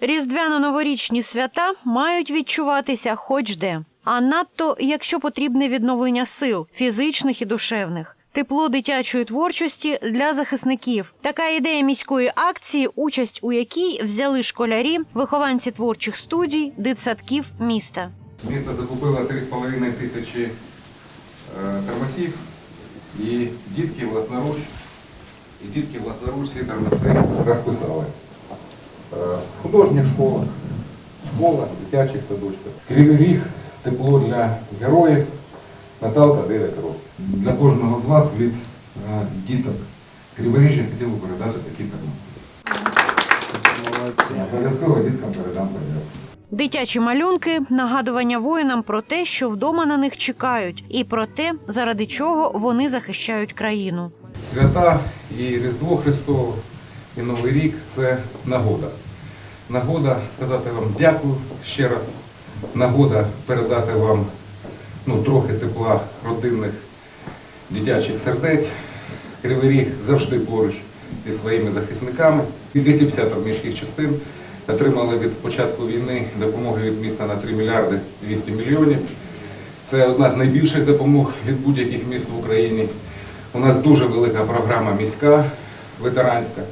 Різдвяно-новорічні свята мають відчуватися хоч де. А надто, якщо потрібне відновлення сил фізичних і душевних. Тепло дитячої творчості для захисників. Така ідея міської акції, участь у якій взяли школярі, вихованці творчих студій, дитсадків міста. Місто закупило 3,5 тисячі е, термосів і дітки власноруч, і дітки власноруч ці термоси розписали. В художніх школах, школах, дитячих садочках. Кривий ріг, тепло для героїв, Наталка 9 років. Для кожного з вас від е, діток Криворіжжя хотів би передати такі термоси. Обов'язково діткам передам подяку. Дитячі малюнки нагадування воїнам про те, що вдома на них чекають, і про те, заради чого вони захищають країну. Свята і Різдво Христове, і Новий рік це нагода. Нагода сказати вам дякую ще раз. Нагода передати вам ну, трохи тепла родинних дитячих сердець. Кривий Ріг завжди поруч зі своїми захисниками. І 250 міських частин отримали від початку війни допомоги від міста на 3 мільярди 200 мільйонів. Це одна з найбільших допомог від будь-яких міст в Україні. У нас дуже велика програма міська, ветеранська.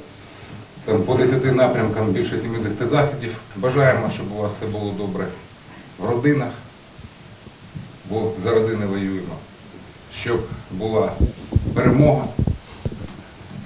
Там по 10 напрямкам більше 70 заходів. Бажаємо, щоб у вас все було добре в родинах, бо за родини воюємо. Щоб була перемога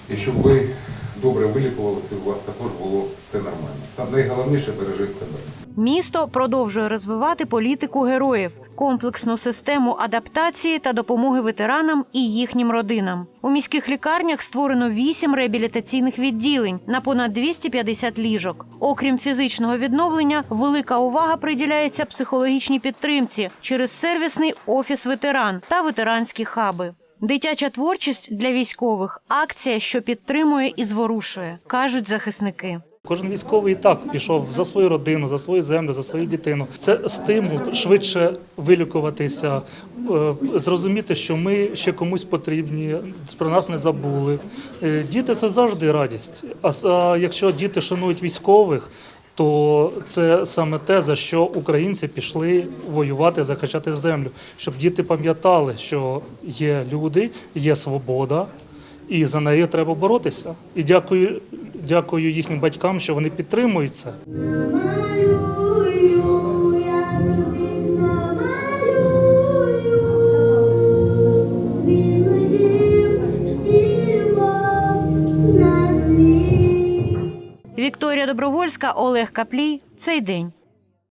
і щоб ви добре вилікувалися, у вас також було все нормально. Найголовніше бережіть себе. Місто продовжує розвивати політику героїв, комплексну систему адаптації та допомоги ветеранам і їхнім родинам. У міських лікарнях створено вісім реабілітаційних відділень на понад 250 ліжок. Окрім фізичного відновлення, велика увага приділяється психологічній підтримці через сервісний офіс ветеран та ветеранські хаби. Дитяча творчість для військових акція, що підтримує і зворушує, кажуть захисники. Кожен військовий і так пішов за свою родину, за свою землю, за свою дитину. Це стимул швидше вилікуватися, е, зрозуміти, що ми ще комусь потрібні, про нас не забули. Е, Діти це завжди радість. А якщо діти шанують військових, то це саме те, за що українці пішли воювати, захищати землю, щоб діти пам'ятали, що є люди, є свобода, і за неї треба боротися. І дякую, дякую їхнім батькам, що вони підтримують це. Вікторія Добровольська, Олег Каплій. Цей день.